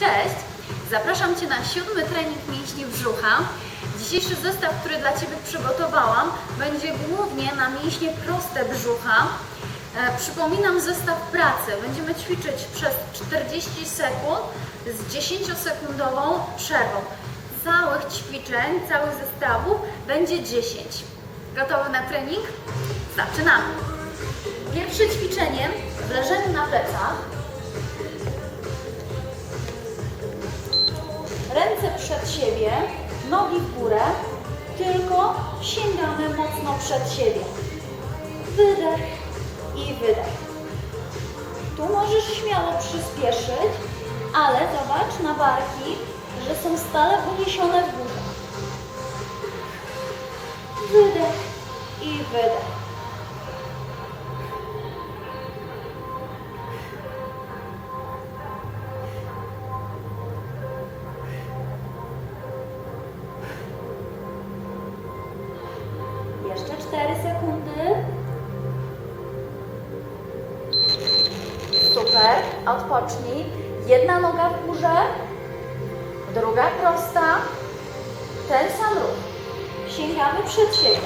Cześć! Zapraszam Cię na siódmy trening mięśni brzucha. Dzisiejszy zestaw, który dla Ciebie przygotowałam, będzie głównie na mięśnie proste brzucha. E, przypominam zestaw pracy. Będziemy ćwiczyć przez 40 sekund z 10-sekundową przerwą. Całych ćwiczeń, całych zestawów będzie 10. Gotowy na trening? Zaczynamy! Pierwsze ćwiczenie w leżeniu na plecach. Ręce przed siebie, nogi w górę, tylko sięgamy mocno przed siebie. Wydech i wydech. Tu możesz śmiało przyspieszyć, ale zobacz na barki, że są stale uniesione w górze. Wydech i wydech. Odpocznij. Jedna noga w górze, druga prosta. Ten sam ruch. Sięgamy przed siebie.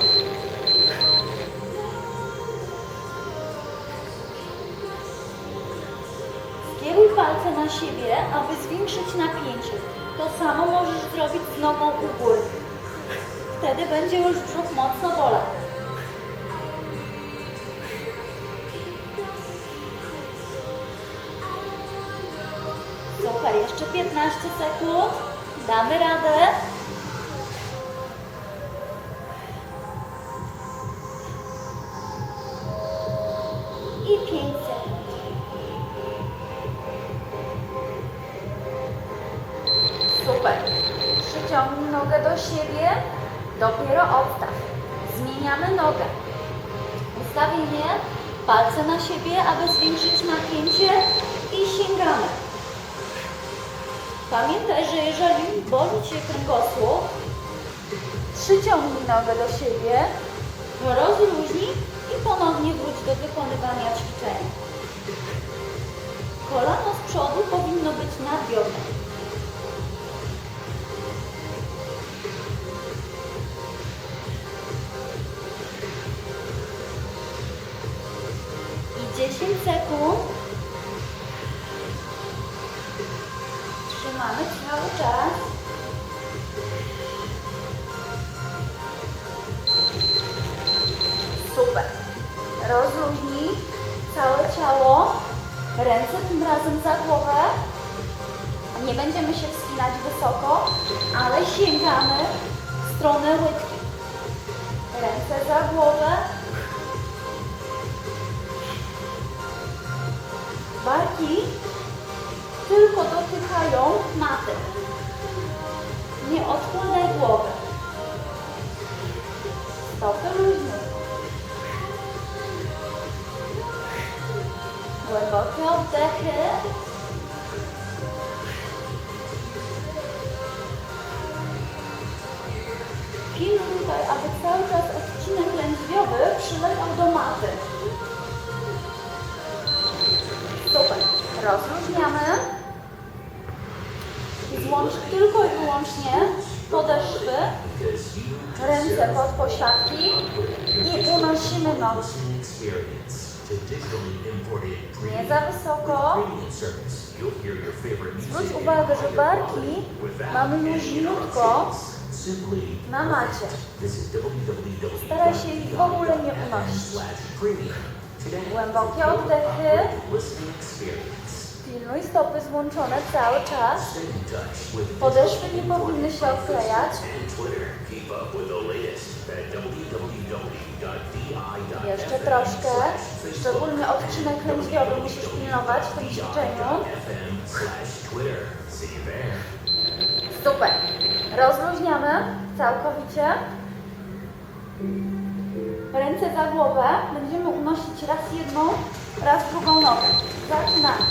Skieruj palce na siebie, aby zwiększyć napięcie. To samo możesz zrobić z nogą u góry. Wtedy będzie już brzuch mocno bolał. 15 sekund. Damy radę. I 5 sekund. Super. Przyciągnij nogę do siebie. Dopiero odstaw. Zmieniamy nogę. Ustawienie. Palce na siebie, aby zwiększyć napięcie i sięgamy. Pamiętaj, że jeżeli boli Cię kręgosłup, przyciągnij nogę do siebie, rozluźnij i ponownie wróć do wykonywania ćwiczenia. Kolano z przodu powinno być nad biodrem. I 10 sekund. Rozluźnij całe ciało. Ręce tym razem za głowę. Nie będziemy się wspinać wysoko, ale sięgamy w stronę łydki. Ręce za głowę. Barki tutaj, aby cały czas odcinek lędźwiowy przylegał do maty. Super. Rozluźniamy. Złącz tylko i wyłącznie podeszwy, ręce pod pośladki i unosimy nogi. Nie za wysoko. Zwróć uwagę, że barki mamy luźniutko na macie. Staraj się ich w ogóle nie unosić. Głębokie oddechy. Pilnuj stopy złączone cały czas. Podeszwy nie powinny się odklejać. Jeszcze troszkę. Szczególnie odcinek lędźwiowy musisz pilnować w tym ćwiczeniu. Super. Rozluźniamy całkowicie. Ręce za głowę. Będziemy unosić raz jedną, raz drugą nogę. Zaczynamy.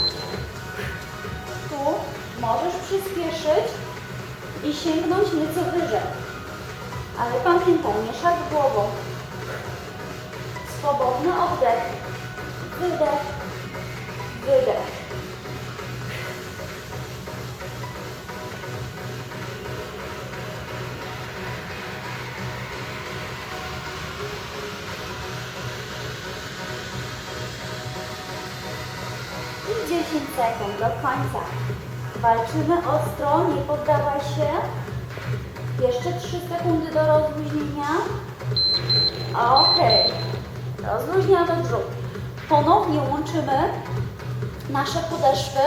Tu możesz przyspieszyć i sięgnąć nieco wyżej. Ale pamiętaj, mieszać głową. Swobodny oddech. Wydech. Wydech. Sekund do końca. Walczymy ostro, nie poddawaj się. Jeszcze 3 sekundy do rozluźnienia. Okej. Rozluźniamy brzuch. Ponownie łączymy nasze podeszwy.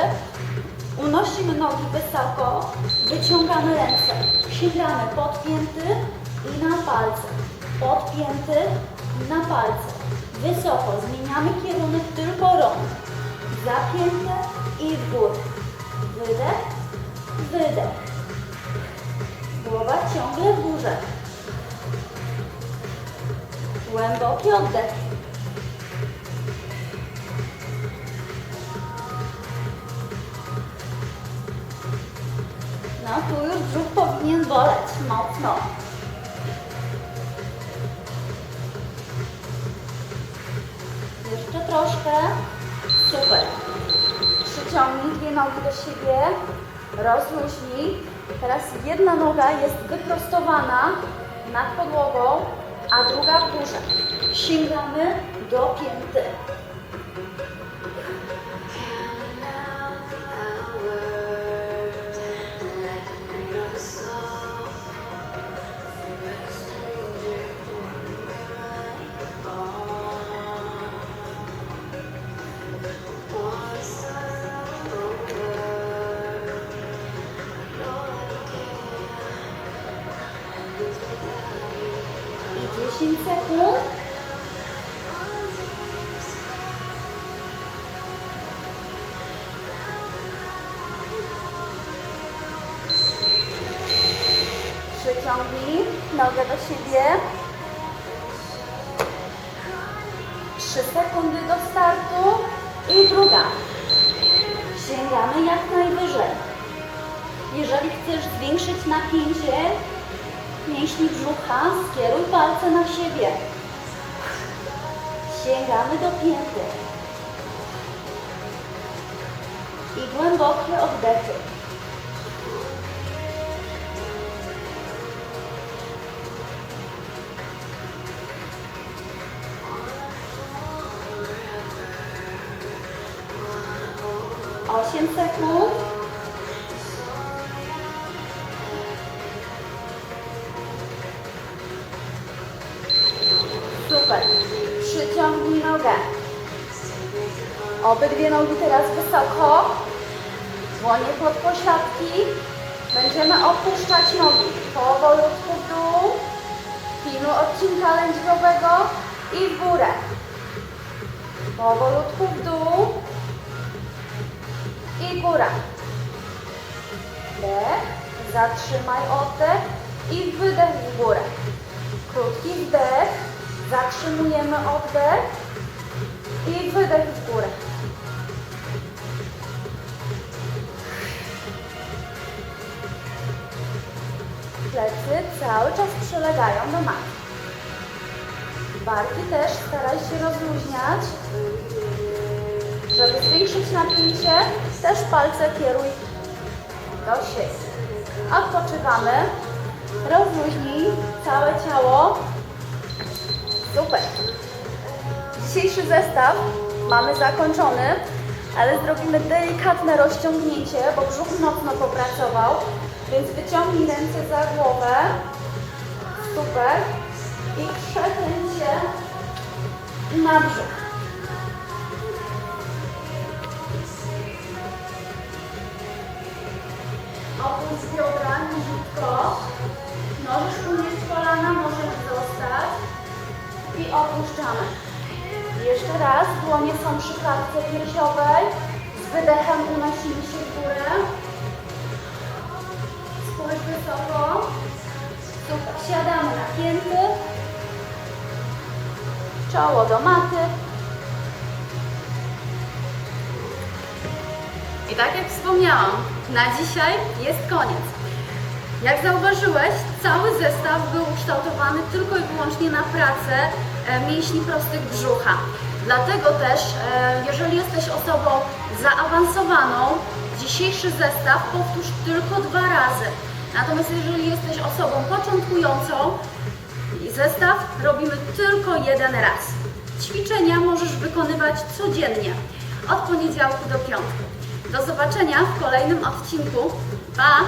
Unosimy nogi wysoko. Wyciągamy ręce. Sięgamy podpięty i na palce. Podpięty na palce. Wysoko. Zmieniamy kierunek tylko rąk. Zapięte i w górę. Wydech, wydech. Głowa ciągle w górze. Głęboki oddech. No tu już brzuch powinien boleć mocno. Jeszcze troszkę. Super. Przyciągnij dwie nogi do siebie. Rozluźnij. Teraz jedna noga jest wyprostowana nad podłogą, a druga w górze. Sięgamy do pięty. 10 sekund. Przyciągnij nogę do siebie. 3 sekundy do startu i druga. Sięgamy jak najwyżej. Jeżeli chcesz zwiększyć napięcie, mięśni brzucha, skieruj palce na siebie. Sięgamy do pięty. I głębokie oddechy. Super. Przyciągnij nogę. Obydwie nogi teraz wysoko. Dłonie pod pośladki. Będziemy opuszczać nogi. Powolutku w dół. Pilnuj odcinka lędźwiowego i w górę. Powolutku w dół. I góra. Wdech. Zatrzymaj oddech i wydech w górę. Krótki wdech. Zatrzymujemy oddech i wydech w górę. Plecy cały czas przylegają do maty. Barki też staraj się rozluźniać. Żeby zwiększyć napięcie, też palce kieruj do siebie. Odpoczywamy. Rozluźnij całe ciało. Super. Dzisiejszy zestaw mamy zakończony, ale zrobimy delikatne rozciągnięcie, bo brzuch mocno popracował. Więc wyciągnij ręce za głowę. Super. I przekręć się na brzuch. Opuszczamy. Jeszcze raz, dłonie są przy klatce piersiowej. Z wydechem unosimy się w górę. Spójrz wysoko. Super. Siadamy na pięty. Czoło do maty. I tak jak wspomniałam, na dzisiaj jest koniec. Jak zauważyłeś, cały zestaw był ukształtowany tylko i wyłącznie na pracę mięśni prostych brzucha. Dlatego też, e, jeżeli jesteś osobą zaawansowaną, dzisiejszy zestaw powtórz tylko dwa razy. Natomiast jeżeli jesteś osobą początkującą, zestaw robimy tylko jeden raz. Ćwiczenia możesz wykonywać codziennie, od poniedziałku do piątku. Do zobaczenia w kolejnym odcinku. Pa!